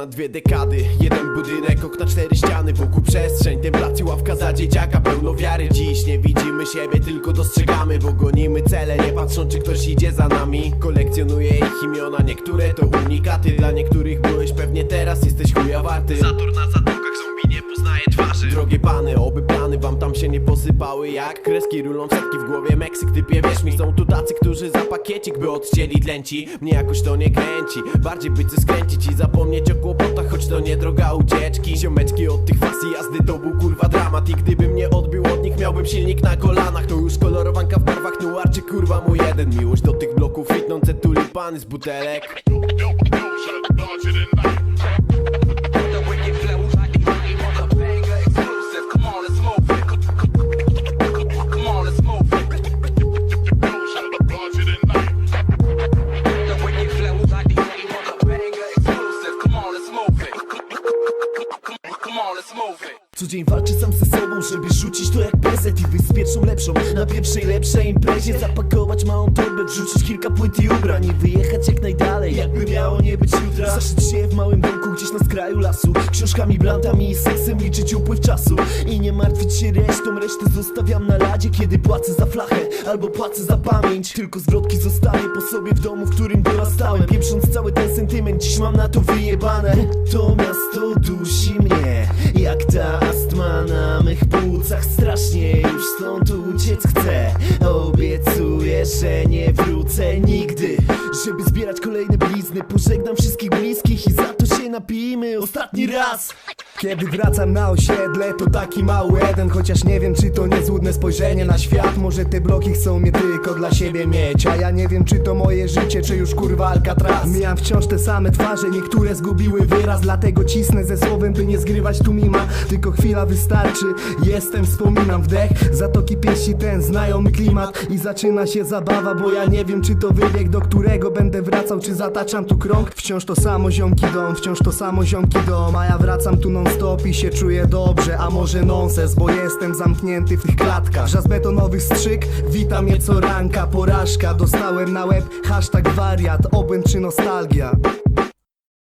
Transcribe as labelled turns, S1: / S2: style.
S1: Ponad dwie dekady, jeden budynek, okna cztery ściany Wokół przestrzeń, ten plac i ławka za dzieciaka Pełno wiary. Dziś, nie widzimy siebie, tylko dostrzegamy Bo gonimy cele, nie patrzą czy ktoś idzie za nami Kolekcjonuję ich imiona, niektóre to unikaty Dla niektórych byłeś pewnie teraz, jesteś chuja warty. Zator na Drogie pany, oby plany wam tam się nie posypały Jak kreski rulą setki w głowie Meksyk typie wierz mi Są tu tacy, którzy za pakiecik by odcięli tlęci Mnie jakoś to nie kręci Bardziej by skręcić i zapomnieć o kłopotach Choć to nie droga ucieczki Ziomeczki od tych fasy jazdy to był kurwa dramat I gdybym nie odbił od nich miałbym silnik na kolanach To już kolorowanka w barwach noir czy kurwa mój jeden Miłość do tych bloków kwitnące tulipany z butelek
S2: Co dzień walczę sam ze sobą, żeby rzucić to jak prezent I wyjść z pierwszą lepszą, na pierwszej lepszej imprezie Zapakować małą torbę, wrzucić kilka płyt i ubrań I wyjechać jak najdalej, jakby miało nie być jutra Zaszyć się w małym domku gdzieś na skraju lasu. Książkami, blantami i seksem liczyć upływ czasu. I nie martwić się resztą, resztę zostawiam na ladzie Kiedy płacę za flachę, albo płacę za pamięć. Tylko zwrotki zostawię po sobie w domu, w którym dorastałem. Pieprząc cały ten sentyment, dziś mam na to wyjebane. To miasto dusi mnie, jak ta płucach Strasznie już stąd uciec chcę. Obiecuję, że nie wrócę nigdy. Żeby zbierać kolejne blizny Pożegnam wszystkich bliskich napijmy ostatni raz.
S3: Kiedy wracam na osiedle, to taki mały Eden Chociaż nie wiem, czy to niezłudne spojrzenie na świat. Może te bloki chcą mnie tylko dla siebie mieć A ja nie wiem, czy to moje życie, czy już kurwa Alcatraz Mijam wciąż te same twarze, niektóre zgubiły wyraz Dlatego cisnę ze słowem, by nie zgrywać tu mima. Tylko chwila wystarczy, jestem, wspominam wdech. Zatoki pieści ten znajomy klimat I zaczyna się zabawa, bo ja nie wiem, czy to wybieg Do którego będę wracał, czy zataczam tu krąg. Wciąż to samo ziomki dom, wciąż to samo ziomki dom A ja wracam tu non stop i się czuję dobrze A może nonsens, bo jestem zamknięty w tych klatkach. Żaz betonowych strzyk, wita mnie co ranka Porażka, dostałem na łeb hashtag wariat Obłęd czy nostalgia